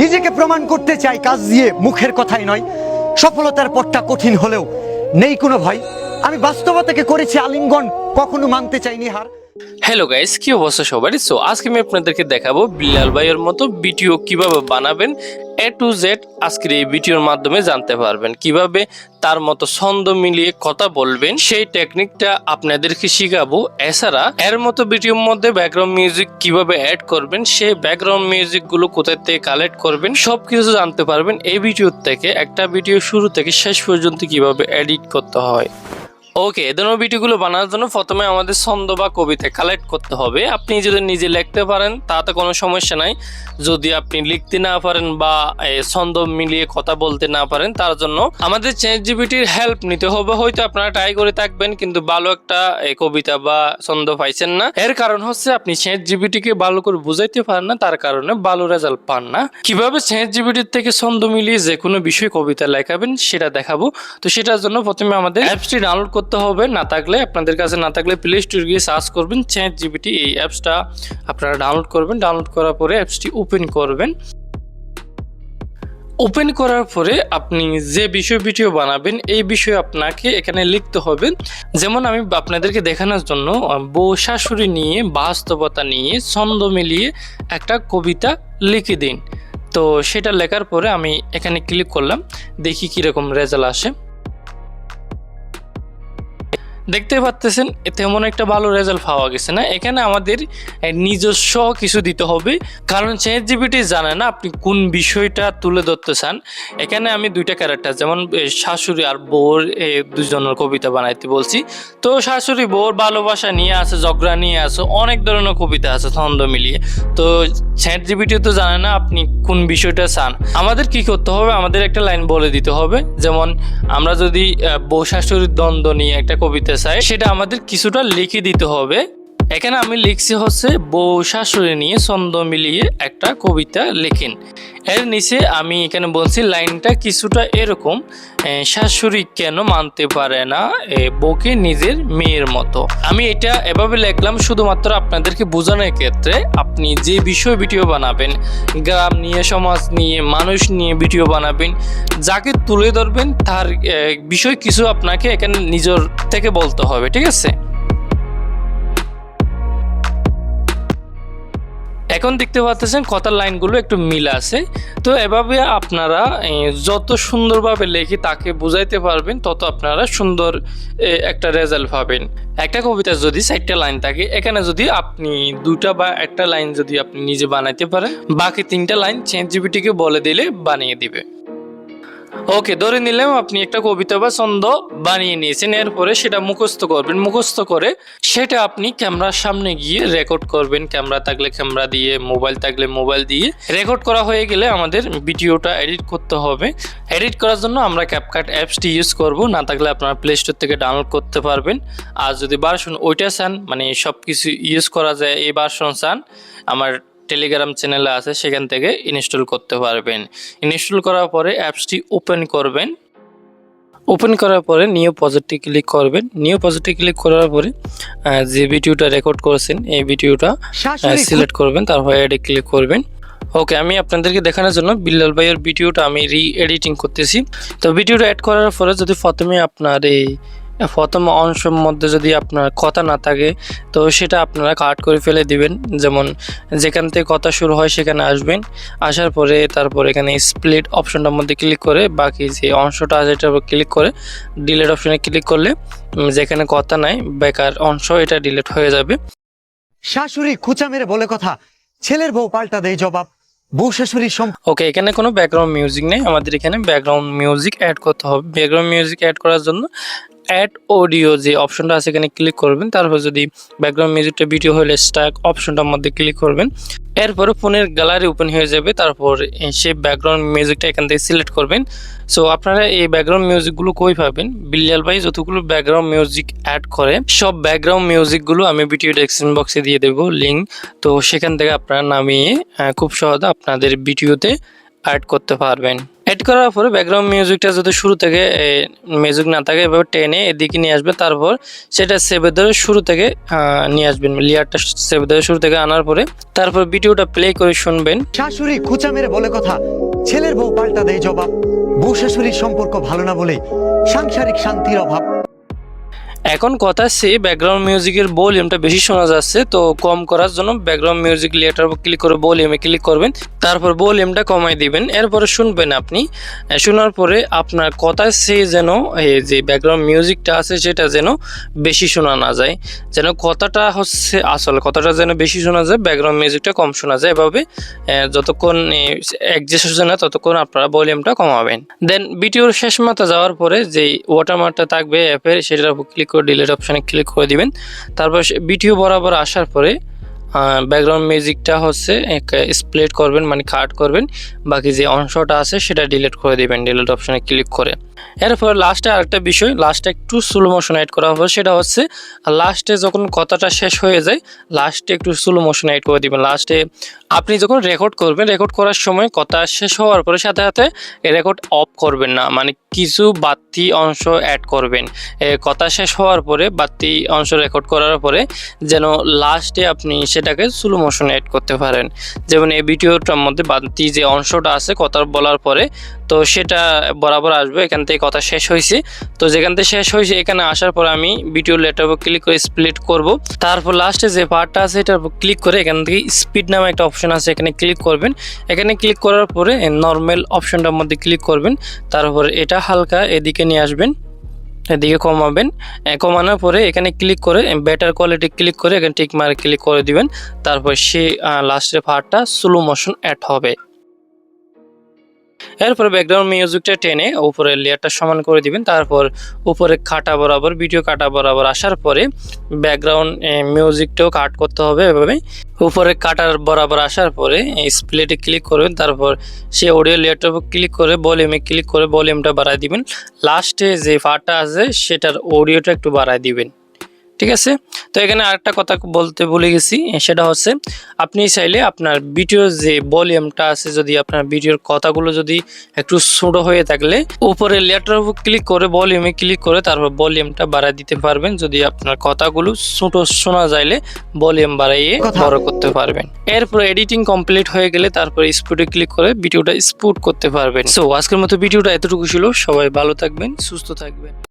নিজেকে প্রমাণ করতে চাই কাজ দিয়ে মুখের কথাই নয়। সফলতার পথটা কঠিন হলেও নেই কোনো ভয়। আমি বাস্তবতাকে করেছি আলিঙ্গন, কখনো মানতে চাইনি হার। হ্যালো গাইস কি অবস্থা সবারই? সো আজকে আমি আপনাদেরকে দেখাবো বিল্লাল ভাইয়ের মতো ভিডিও কীভাবে বানাবেন এ টু জেড আজকের এই ভিডিওর মাধ্যমে জানতে পারবেন। কীভাবে তার মতো ছন্দ মিলিয়ে কথা বলবেন, সেই টেকনিকটা আপনাদেরকে শিখাবো। এছাড়া, এর মতো ভিডিওর মধ্যে ব্যাকগ্রাউন্ড মিউজিক কীভাবে অ্যাড করবেন, সেই ব্যাকগ্রাউন্ড মিউজিকগুলো কোথায় থেকে কালেক্ট করবেন সব কিছু জানতে পারবেন এই ভিডিওর থেকে। একটা ভিডিও শুরু থেকে শেষ পর্যন্ত কীভাবে এডিট করতে হয়। ওকে এ ধরনের ভিডিওগুলো বানানোর জন্য প্রথমে আমাদের ছন্দ বা কবিতা কালেক্ট করতে হবে। আপনি যদি নিজে লিখতে পারেন, তাতে কোনো সমস্যা নাই। যদি আপনি লিখতে না পারেন বা ছন্দ মিলিয়ে কথা বলতে না পারেন, তার জন্য আমাদের চেঞ্জ জিবিটির হেল্প নিতে হবে। হয়তো আপনারা ট্রাই করে থাকবেন, কিন্তু ভালো একটা কবিতা বা ছন্দ পাইছেন না। এর কারণ হচ্ছে আপনি চেঞ্জ জিবিটিকে ভালো করে বুঝাইতে পারেন না, তার কারণে ভালো রেজাল্ট পান না। কীভাবে চেঞ্জ জিবিটির থেকে ছন্দ মিলিয়ে যে কোনো বিষয়ে কবিতা লেখাবেন, সেটা দেখাবো। তো সেটার জন্য প্রথমে আমাদের অ্যাপসটি ডাউনলোড করতে হবে, না থাকলে, আপনাদের কাছে না থাকলে প্লে স্টোর গিয়ে সার্চ করবেন চেঞ্জ জিবিটি এই অ্যাপসটা আপনারা ডাউনলোড করবেন। ডাউনলোড করার পরে অ্যাপসটি ওপেন করবেন। ওপেন করার পরে আপনি যে বিষয় ভিডিও বানাবেন, এই বিষয়ে আপনাকে এখানে লিখতে হবে। যেমন আমি আপনাদেরকে দেখানোর জন্য, বউ শাশুড়ি নিয়ে বাস্তবতা নিয়ে ছন্দ মিলিয়ে একটা কবিতা লিখে দিন। তো সেটা লেখার পরে আমি এখানে ক্লিক করলাম, দেখি কীরকম রেজাল্ট আসে। দেখতে পাচ্তেছেন তেমন একটা ভালো রেজাল্ট পাওয়া গেছে না। এখানে আমাদের নিজস্ব কিছু দিতে হবে। কারণ চেঞ্জ জিবিটি জানে না আপনি কোন বিষয়টা তুলে ধরতে চান। এখানে আমি দুইটা ক্যারেক্টার যেমন শাশুড়ি আর বউর দুজনের কবিতা বানাইতে বলছি। তো শাশুড়ি বউর ভালোবাসা নিয়ে আছে, ঝগড়া নিয়ে আছে, অনেক ধরনের কবিতা আছে, ছন্দ মিলিয়ে। তো চ্যাট জিবিটি তো জানে না আপনি কোন বিষয়টা চান। আমাদের কি করতে হবে? আমাদের একটা লাইন বলে দিতে হবে। যেমন, আমরা যদি বউ শাশুড়ির দ্বন্দ্ব নিয়ে একটা কবিতা চাই সেটা আমাদের কিছুটা লিখে দিতে হবে। এখানে আমি লিখছি হচ্ছে, বউ শাশুড়ি নিয়ে ছন্দ মিলিয়ে একটা কবিতা লেখেন। এর নিচে আমি এখানে বলছি, লাইনটা কিছুটা এরকম শাশুড়ি কেন মানতে পারে না বউকে নিজের মেয়ের মতো? আমি এটা এভাবে লিখলাম শুধুমাত্র আপনাদেরকে বোঝানোর ক্ষেত্রে, আপনি যে বিষয় ভিডিও বানাবেন, গ্রাম নিয়ে, সমাজ নিয়ে, মানুষ নিয়ে ভিডিও বানাবেন, যাকে তুলে ধরবেন, তার বিষয় কিছু আপনাকে এখানে নিজের থেকে বলতে হবে, ঠিক আছে? এখন দেখতে পাচ্ছেন কথার লাইনগুলো একটু মিল আছে। তো এভাবে আপনারা যত সুন্দরভাবে লেখে তাকে বুঝাইতে পারবেন, তত আপনারা সুন্দর একটা রেজাল্ট পাবেন। একটা কবিতা যদি চারটা লাইন থাকে, এখানে যদি আপনি দুটা বা একটা লাইন যদি আপনি নিজে বানাইতে পারেন, বাকি তিনটা লাইন চেঞ্জিবিটিকে বলে দিলে বানিয়ে দিবে। ওকে ধরে নিলাম আপনি একটা কবিতা বা ছন্দ বানিয়ে নিয়েছেন, এরপরে সেটা মুখস্থ করবেন। মুখস্থ করে সেটা আপনি ক্যামেরার সামনে গিয়ে রেকর্ড করবেন। ক্যামেরা থাকলে ক্যামেরা দিয়ে মোবাইল থাকলে মোবাইল দিয়ে। রেকর্ড করা হয়ে গেলে আমাদের ভিডিওটা এডিট করতে হবে। এডিট করার জন্য আমরা ক্যাপকাট অ্যাপসটি ইউজ করব। না থাকলে আপনারা প্লে স্টোর থেকে ডাউনলোড করতে পারবেন। আর যদি ভার্সন ওইটা চান মানে সব কিছু ইউজ করা যায়, এই ভার্সন চান, আমার টেলিগ্রাম চ্যানেলে আছে সেখান থেকে ইনস্টল করতে পারবেন। ইনস্টল করার পরে অ্যাপসটি ওপেন করবেন। ওপেন করার পরে নিউ প্রজেক্টে ক্লিক করবেন। নিউ প্রজেক্টে ক্লিক করার পরে যে ভিডিওটা রেকর্ড করেছেন এই ভিডিওটা সিলেক্ট করবেন তারপরে অ্যাডে ক্লিক করবেন। ওকে আমি আপনাদেরকে দেখানোর জন্য বিল্লাল ভাইয়ের ভিডিওটা আমি রি এডিটিং করতেছি। তো ভিডিওটা অ্যাড করার পরে যদি প্রথমে আপনার এই প্রথম অংশের মধ্যে যদি আপনার কথা না থাকে তো সেটা আপনারা কাট করে ফেলে দিবেন। যেমন যেখান থেকে কথা শুরু হয় সেখানে আসবেন। আসার পরে তারপর এখানে স্প্লিট অপশনটার মধ্যে ক্লিক করে বাকি যে অংশটা আছে এটার উপর ক্লিক করে ডিলেট অপশনে ক্লিক করলে যেখানে কথা নাই বেকার অংশ এটা ডিলেট হয়ে যাবে। শাশুড়ি খুচা মেরে বলে কথা ছেলের বউ পাল্টা দেয় জবাব বউ শাশুড়ির সম্পর্ক ওকে এখানে কোনো ব্যাকগ্রাউন্ড মিউজিক নেই। আমাদের এখানে ব্যাকগ্রাউন্ড মিউজিক অ্যাড করতে হবে। ব্যাকগ্রাউন্ড মিউজিক অ্যাড করার জন্য অ্যাড অডিও যে অপশনটা আছে এখানে ক্লিক করবেন। তারপর যদি ব্যাকগ্রাউন্ড মিউজিকটা ভিডিও হলে স্ট্যাক অপশনটার মধ্যে ক্লিক করবেন। এরপরে ফোনের গ্যালারি ওপেন হয়ে যাবে। তারপর সেই ব্যাকগ্রাউন্ড মিউজিকটা এখান থেকে সিলেক্ট করবেন। সো আপনারা এই ব্যাকগ্রাউন্ড মিউজিকগুলো কই পাবেন? বিল্লাল ভাই যতগুলো ব্যাকগ্রাউন্ড মিউজিক অ্যাড করে, সব ব্যাকগ্রাউন্ড মিউজিকগুলো আমি ভিডিও ডেসক্রিপশন বক্সে দিয়ে দেবো লিঙ্ক তো, সেখান থেকে আপনারা নামিয়ে খুব সহজে আপনাদের ভিডিওতে অ্যাড করতে পারবেন। অ্যাড করার পরে ব্যাকগ্রাউন্ড মিউজিকটা যদি শুরু থেকে মিউজিক না থাকে, এভাবে টেনে এদিকে নিয়ে আসবে, তারপর সেটা সেভে ধরে শুরু থেকে নিয়ে আসবেন। লেয়ারটা সেভে ধরে শুরু থেকে আনার পরে তারপর ভিডিওটা প্লে করে শুনবেন। শাশুড়ি খুচা মেরে বলে কথা, ছেলের বউ পাল্টা দেয় জবাব, বউ শাশুড়ির সম্পর্ক ভালো না বলে সাংসারিক শান্তির অভাব। এখন কথা সে ব্যাকগ্রাউন্ড মিউজিকের ভলিউমটা বেশি শোনা যাচ্ছে, তো কম করার জন্য ব্যাকগ্রাউন্ড মিউজিক লেটার ক্লিক করে ভলিউমে ক্লিক করবেন, তারপর ভলিউমটা কমাই দিবেন, এরপরে শুনবেন আপনি। শোনার পরে আপনার কথা সে যেন যে ব্যাকগ্রাউন্ড মিউজিকটা আছে সেটা যেন বেশি শোনা না যায়, যেন কথাটা হচ্ছে আসল, কথাটা যেন বেশি শোনা যায় ব্যাকগ্রাউন্ড মিউজিকটা কম শোনা যায়, এভাবে যতক্ষণ অ্যাডজাস্ট হচ্ছে না, ততক্ষণ আপনারা ভলিউমটা কমাবেন। দেন ভিডিওর শেষ মাথা যাওয়ার পরে যে ওয়াটারমার্কটা থাকবে অ্যাপের সেটার উপর ক্লিক করে ডিলেট অপশানে ক্লিক করে দিবেন। তারপর ভিডিও বরাবর আসার পরে ব্যাকগ্রাউন্ড মিউজিকটা হচ্ছে স্প্লিট করবেন মানে কাট করবেন। বাকি যে অংশটা আছে সেটা ডিলিট করে দিবেন ডিলেট অপশানে ক্লিক করে। এরপর লাস্টে আরেকটা বিষয় লাস্টে একটু স্লো মোশন অ্যাড করা হবে, সেটা হচ্ছে লাস্টে যখন কথাটা শেষ হয়ে যায় লাস্টে একটু স্লো মোশন অ্যাড করে দিবেন। লাস্টে আপনি যখন রেকর্ড করবেন রেকর্ড করার সময় কথা শেষ হওয়ার পরে সাথে সাথে রেকর্ড অফ করবেন না মানে কিছু বাড়তি অংশ অ্যাড করবেন। কথা শেষ হওয়ার পরে, বাড়তি অংশ রেকর্ড করার পরে যেন লাস্টে আপনি সেটাকে স্লো মোশন অ্যাড করতে পারেন। যেমন এই ভিডিওটার মধ্যে বাড়তি যে অংশটা আছে, কথা বলার পরে তো সেটা বরাবর আসবে, এখান থেকে কথা শেষ হয়েছে তো যেখান থেকে শেষ হয়েছে এখানে আসার পর আমি ভিডিও লেটার উপর ক্লিক করে স্প্লিট করব। তারপর লাস্টে যে পার্টটা আছে, এটার উপর ক্লিক করে এখান থেকে স্পিড নামে একটা অপশন আছে, এখানে ক্লিক করবেন। এখানে ক্লিক করার পরে নর্মাল অপশনটার মধ্যে ক্লিক করবেন। তারপর এটা হালকা এদিকে নিয়ে আসবেন, এদিকে কমাবেন। কমানোর পরে এখানে ক্লিক করে বেটার কোয়ালিটি ক্লিক করে এখানে টিক মারে ক্লিক করে দিবেন। তারপর সেই লাস্টের পার্টটা স্লো মোশন অ্যাড হবে। এরপরে ব্যাকগ্রাউন্ড মিউজিকটা টেনে উপরের লেয়ারটা সমান করে দিবেন। তারপর উপরে কাটা বরাবর ভিডিও কাটা বরাবর আসার পরে ব্যাকগ্রাউন্ড মিউজিকটাও কাট করতে হবে এভাবে উপরে কাটার বরাবর আসার পরে স্প্লেটে ক্লিক করবেন। তারপর সে অডিও লেয়ারটার উপর ক্লিক করে ভলিউমে ক্লিক করে ভলিউমটা বাড়ায় দিবেন। লাস্টে যে পার্টটা আছে, সেটার অডিওটা একটু বাড়ায় দিবেন। ঠিক আছে? তো এখানে আরেকটা কথা বলতে ভুলে গেছি সেটা হচ্ছে আপনি চাইলে আপনার ভিডিওর যে ভলিউমটা আছে যদি আপনার ভিডিওর কথাগুলো যদি একটু ছোট হয়ে থাকলে উপরে লেটার উপর ক্লিক করে ভলিউমে ক্লিক করে তারপর ভলিউমটা বাড়ায় দিতে পারবেন। যদি আপনার কথাগুলো ছোট শোনা যাইলে ভলিউম বাড়াইয়ে বড় করতে পারবেন। এরপর এডিটিং কমপ্লিট হয়ে গেলে তারপর স্পুটে ক্লিক করে ভিডিওটা স্পুট করতে পারবেন। সো আজকের মতো ভিডিওটা এতটুকু ছিল। সবাই ভালো থাকবেন সুস্থ থাকবেন।